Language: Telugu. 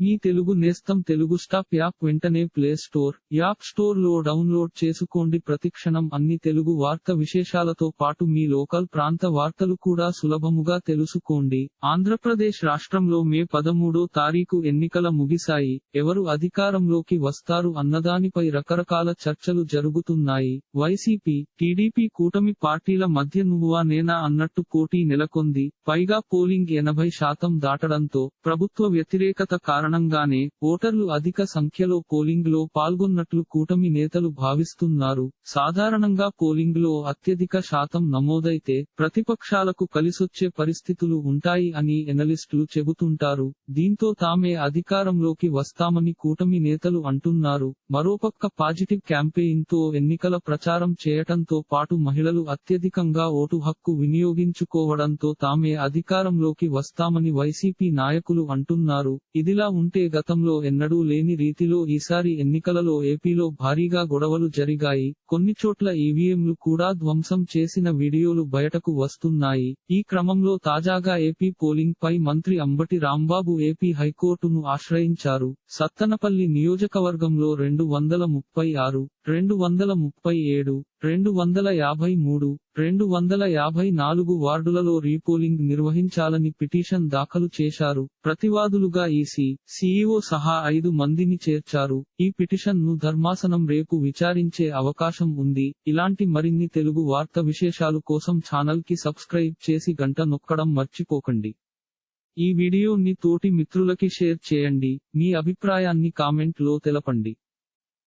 మీ తెలుగు నేస్తం తెలుగు స్టాప్ యాప్ వెంటనే ప్లే స్టోర్ యాప్ స్టోర్లో డౌన్లోడ్ చేసుకోండి. ప్రతిక్షణం అన్ని తెలుగు వార్త విశేషాలతో పాటు మీ లోకల్ ప్రాంత వార్తలు కూడా సులభముగా తెలుసుకోండి. ఆంధ్రప్రదేశ్ రాష్ట్రంలో మే పదమూడో తారీఖు ఎన్నికల ముగిశాయి. ఎవరు అధికారంలోకి వస్తారు అన్నదానిపై రకరకాల చర్చలు జరుగుతున్నాయి. వైసీపీ టీడీపీ కూటమి పార్టీల మధ్య నువ్వా నేనా అన్నట్టు పోటీ నెలకొంది. పైగా పోలింగ్ ఎనభై శాతం దాటడంతో ప్రభుత్వ వ్యతిరేకత కారణం కారణంగానే ఓటర్లు అధిక సంఖ్యలో పోలింగ్లో పాల్గొన్నట్లు కూటమి నేతలు భావిస్తున్నారు. సాధారణంగా పోలింగ్లో అత్యధిక శాతం నమోదైతే ప్రతిపక్షాలకు కలిసొచ్చే పరిస్థితులు ఉంటాయి అని ఎనలిస్టులు చెబుతుంటారు. దీంతో తామే అధికారంలోకి వస్తామని కూటమి నేతలు అంటున్నారు. మరోపక్క పాజిటివ్ క్యాంపెయిన్తో ఎన్నికల ప్రచారం చేయటంతో పాటు మహిళలు అత్యధికంగా ఓటు హక్కు వినియోగించుకోవడంతో తామే అధికారంలోకి వస్తామని వైసీపీ నాయకులు అంటున్నారు. ఇదిలా ఉంటే గతంలో ఎన్నడూ లేని రీతిలో ఈసారి ఎన్నికలలో ఏపీలో భారీగా గొడవలు జరిగాయి. కొన్ని చోట్ల ఈవీఎంలు కూడా ధ్వంసం చేసిన వీడియోలు బయటకు వస్తున్నాయి. ఈ క్రమంలో తాజాగా ఏపీ పోలింగ్ పై మంత్రి అంబటి రాంబాబు ఏపీ హైకోర్టును ఆశ్రయించారు. సత్తనపల్లి నియోజకవర్గంలో రెండు వందల ముప్పై ఆరు రెండు వందల ముప్పై ఏడు రెండు వందల యాభై మూడు రెండు వందల యాభై నాలుగు వార్డులలో రీపోలింగ్ నిర్వహించాలని పిటిషన్ దాఖలు చేశారు. ప్రతివాదులుగా ఈసీ సీఈఓ సహా ఐదు మందిని చేర్చారు. ఈ పిటిషన్ను ధర్మాసనం రేపు విచారించే అవకాశం ఉంది. ఇలాంటి మరిన్ని తెలుగు వార్త విశేషాలు కోసం ఛానల్కి సబ్స్క్రైబ్ చేసి గంట నొక్కడం మర్చిపోకండి. ఈ వీడియోని తోటి మిత్రులకి షేర్ చేయండి. మీ అభిప్రాయాన్ని కామెంట్లో తెలపండి.